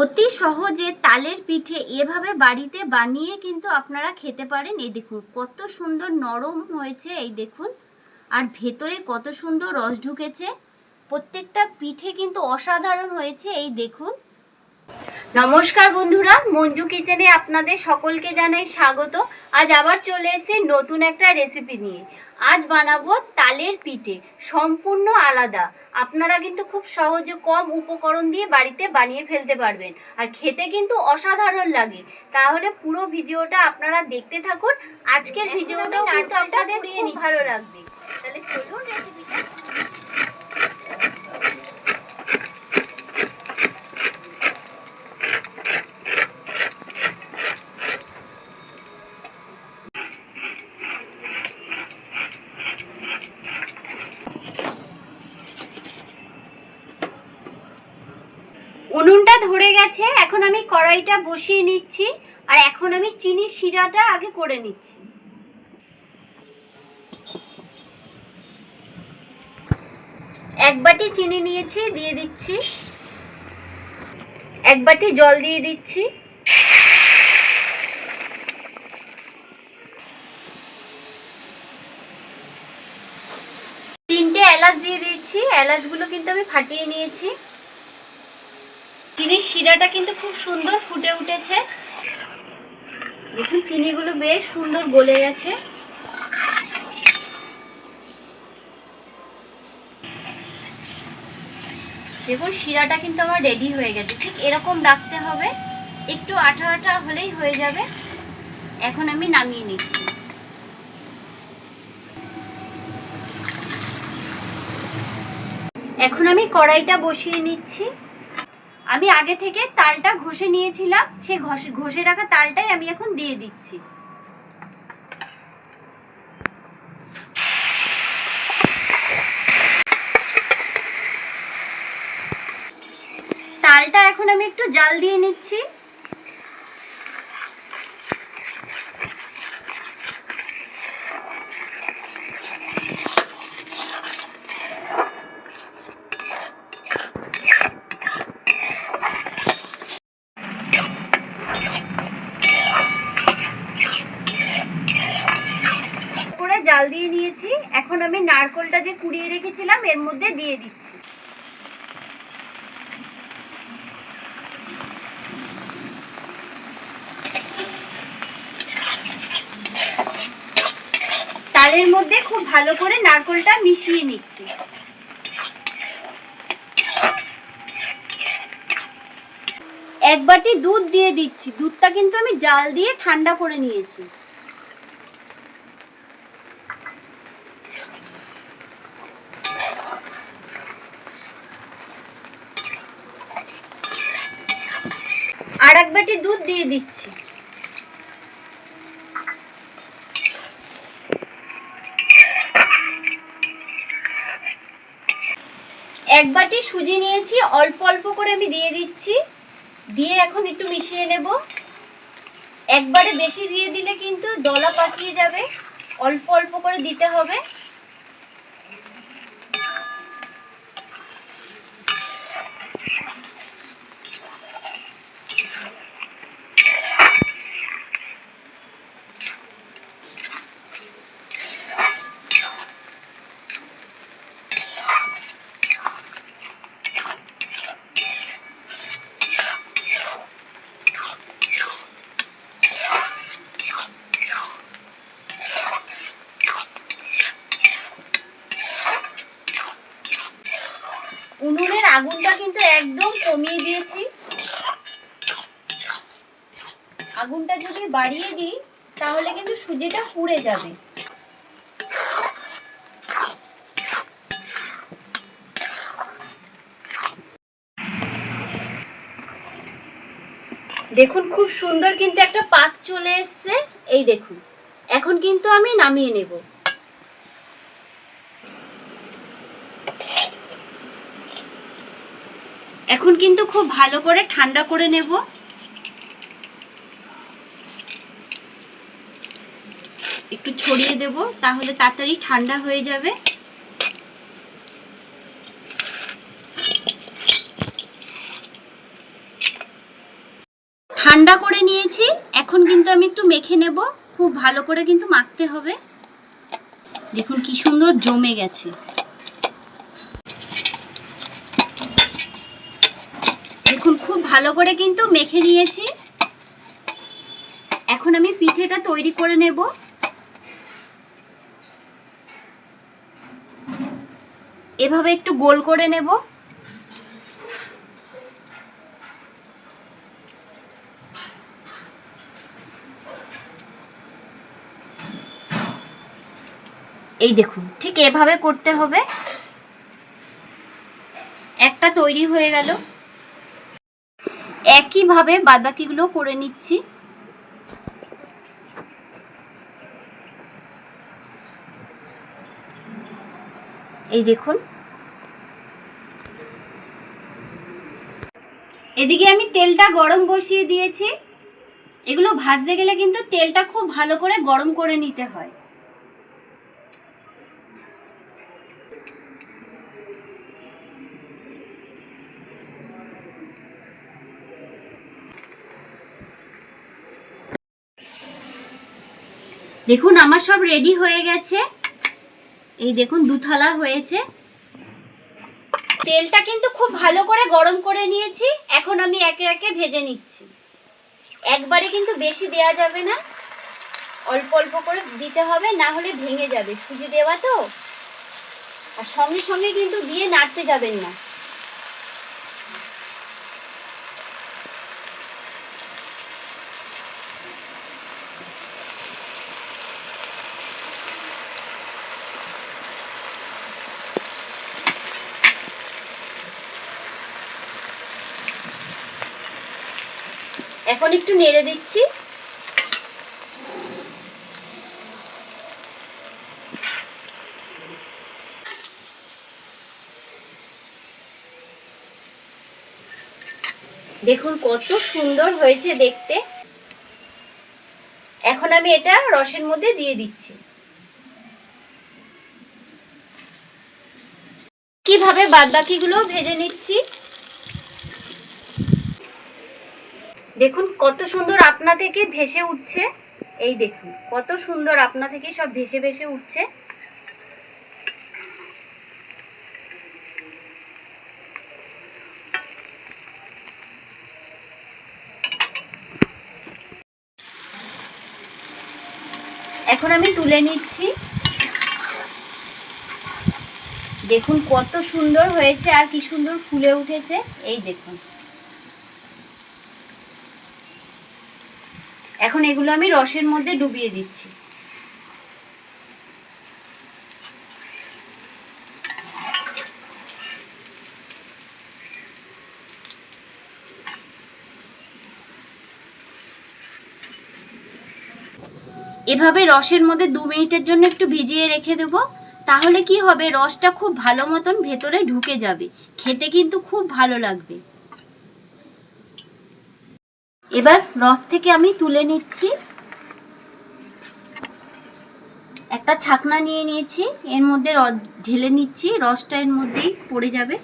অতি সহজে তালের পিঠে এভাবে বাড়িতে বানিয়ে কিন্তু আপনারা খেতে পারেন। এই দেখুন, কত সুন্দর নরম হয়েছে এই দেখুন। আর ভেতরে কত সুন্দর রস ঢুকেছে। প্রত্যেকটা পিঠে কিন্তু অসাধারণ হয়েছে এই দেখুন। নমস্কার বন্ধুরা, মঞ্জু কিচেনে আপনাদের সকলকে জানাই স্বাগত। আজ আবার চলে এসেছি নতুন একটা রেসিপি নিয়ে। আজ বানাবো তালের পিঠে, সম্পূর্ণ আলাদা। আপনারা কিন্তু খুব সহজে কম উপকরণ দিয়ে বাড়িতে বানিয়ে ফেলতে পারবেন। আর খেতে কিন্তু অসাধারণ লাগে। তাহলে পুরো ভিডিওটা আপনারা দেখতে থাকুন। আজকের ভিডিওটাও কিন্তু আপনাদের খুব ভালো লাগবে। তাহলে চলুন রেসিপিটা উনুনটা ধরে গেছে, এখন আমি কড়াইটা বসিয়ে নিচ্ছি, আর এখন আমি চিনির শিরাটা আগে করে নিচ্ছি। এক বাটি চিনি নিয়েছি, দিয়ে দিচ্ছি। এক বাটি জল দিয়ে দিচ্ছি। তিনটে এলাচ দিয়ে দিয়েছি, এলাচগুলো কিন্তু আমি ফাটিয়ে নিয়েছি। চিনির শিরাটা কিন্তু খুব সুন্দর ফুটে উঠেছে। দেখুন, চিনিগুলো বেশ সুন্দর গলে গেছে। দেখুন, শিরাটা কিন্তু আমার রেডি হয়ে গেছে। ঠিক এরকম রাখতে হবে। একটু আঠা আঠা হলেই হয়ে যাবে। এখন আমি নামিয়ে নিচ্ছি। এখন আমি কড়াইটা বসিয়ে নিচ্ছি। আমি আগে থেকে তালটা ঘষে নিয়েছিলাম সেই ঘষে ঘষে রাখা তালটাই আমি এখন দিয়ে দিচ্ছি। তালটা এখন আমি একটু জাল দিয়ে নিচ্ছি করে জাল দিয়ে নিয়েছি। এখন আমি নারকোলটা যে কুড়িয়ে রেখেছিলাম, এর মধ্যে দিয়ে দিচ্ছি। তালের মধ্যে খুব ভালো করে নারকোলটা মিশিয়ে নিচ্ছি। এক বাটি দুধ দিয়ে দিচ্ছি। দুধটা কিন্তু আমি জাল দিয়ে ঠান্ডা করে নিয়েছি। আর এক বাটি দুধ দিয়ে দিচ্ছি। এক বাটি সুজি নিয়েছি, অল্প অল্প করে আমি দিয়ে দিচ্ছি। দিয়ে এখন একটু মিশিয়ে নেব। একবারে বেশি দিয়ে দিলে কিন্তু দলা পাকিয়ে যাবে। অল্প অল্প করে দিতে হবে। উনুনের আগুনটা কিন্তু একদম কমিয়ে দিয়েছি। আগুনটা যদি বাড়িয়ে দিই, তাহলে কিন্তু সুজিটা পুড়ে যাবে। দেখুন, খুব সুন্দর কিন্তু একটা পাক চলে এসছে। এই দেখুন, এখন কিন্তু আমি নামিয়ে নেব। এখন কিন্তু খুব ভালো করে ঠান্ডা করে নেব। একটু ছড়িয়ে দেব, তাহলে তাড়াতাড়ি ঠান্ডা হয়ে যাবে। ঠান্ডা করে নিয়েছি, এখন কিন্তু আমি একটু মেখে নেব। খুব ভালো করে কিন্তু মাখতে হবে। দেখুন কি সুন্দর জমে গেছে দেখুন খুব ভালো করে কিন্তু মেখে নিয়েছি। এখন আমি পিঠেটা তৈরি করে নেব। এভাবে একটু গোল করে নেব। এই দেখুন, ঠিক এভাবে করতে হবে। একটা তৈরি হয়ে গেল। একইভাবে বাদবাকিগুলো করে নিচ্ছি। এই দেখুন। এদিকে আমি তেলটা গরম বসিয়ে দিয়েছি। এগুলো ভাজতে গেলে কিন্তু তেলটা খুব ভালো করে গরম করে নিতে হয়। দেখুন, আমার সব রেডি হয়ে গেছে। এই দেখুন, দুথালা হয়েছে। তেলটা কিন্তু খুব ভালো করে গরম করে নিয়েছি। এখন আমি একে একে ভেজে নিচ্ছি। একবারে কিন্তু বেশি দেয়া যাবে না। অল্প অল্প করে দিতে হবে, না হলে ভেঙে যাবে। সুজি দেওয়া তো। আর সঙ্গে সঙ্গে কিন্তু দিয়ে নাড়তে যাবেন না। এখন একটু নেড়ে দিচ্ছি। দেখুন কত সুন্দর হয়েছে দেখতে। এখন আমি এটা রসের মধ্যে দিয়ে দিচ্ছি। কীভাবে বাদবাকিগুলো ভেজে নিচ্ছি? দেখুন কত সুন্দর আপনা থেকে ভেসে উঠছে। এই দেখুন, কত সুন্দর আপনা থেকে সব ভেসে ভেসে উঠছে। এখন আমি তুলে নিচ্ছি। দেখুন কত সুন্দর হয়েছে আর কি সুন্দর ফুলে উঠেছে। এই দেখুন। এখন এগুলো আমি রসের মধ্যে ডুবিয়ে দিচ্ছি। এভাবে রসের মধ্যে দু মিনিটের জন্য একটু ভিজিয়ে রেখে দেব, তাহলে কি হবে? রসটা খুব ভালো মতন ভেতরে ঢুকে যাবে। খেতে কিন্তু খুব ভালো লাগবে। এবার রস থেকে আমি তুলে নিচ্ছি। একটা ছাকনা নিয়ে নিয়েছি, এর মধ্যে র- ঢেলে নিচ্ছি, রসটা এর মধ্যেই পড়ে যাবে।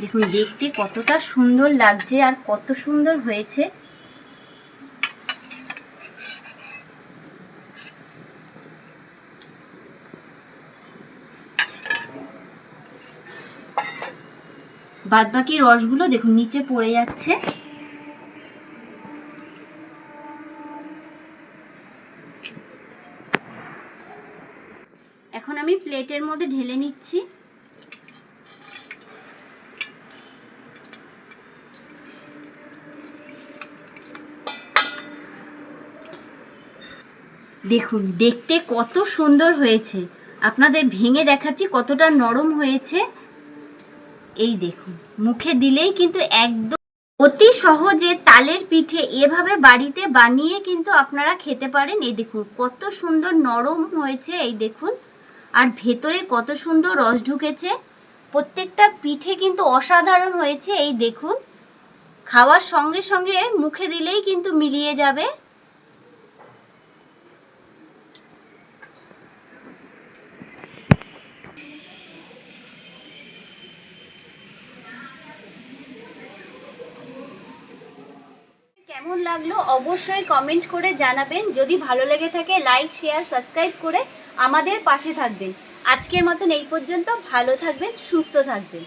দেখুন, দেখতে কতটা সুন্দর লাগছে আর কত সুন্দর হয়েছে। বাদবাকি রসগুলো দেখুন, নিচে পড়ে যাচ্ছে। এখন আমি প্লেটের মধ্যে ঢেলে নিচ্ছি। দেখুন, দেখতে কত সুন্দর হয়েছে। আপনাদের ভেঙে দেখাচ্ছি কতটা নরম হয়েছে। এই দেখুন, মুখে দিলেই কিন্তু একদম অতি সহজে তালের পিঠে এভাবে বাড়িতে বানিয়ে কিন্তু আপনারা খেতে পারেন। এই দেখুন, কত সুন্দর নরম হয়েছে এই দেখুন, আর ভেতরে কত সুন্দর রস ঢুকেছে। প্রত্যেকটা পিঠে কিন্তু অসাধারণ হয়েছে এই দেখুন। খাওয়ার সঙ্গে সঙ্গে মুখে দিলেই কিন্তু মিলিয়ে যাবে। কেমন লাগল অবশ্যই কমেন্ট করে জানাবেন। যদি ভালো লেগে থাকে লাইক শেয়ার সাবস্ক্রাইব করে আমাদের পাশে থাকবেন। আজকের মতন এই পর্যন্ত ভালো থাকবেন, সুস্থ থাকবেন।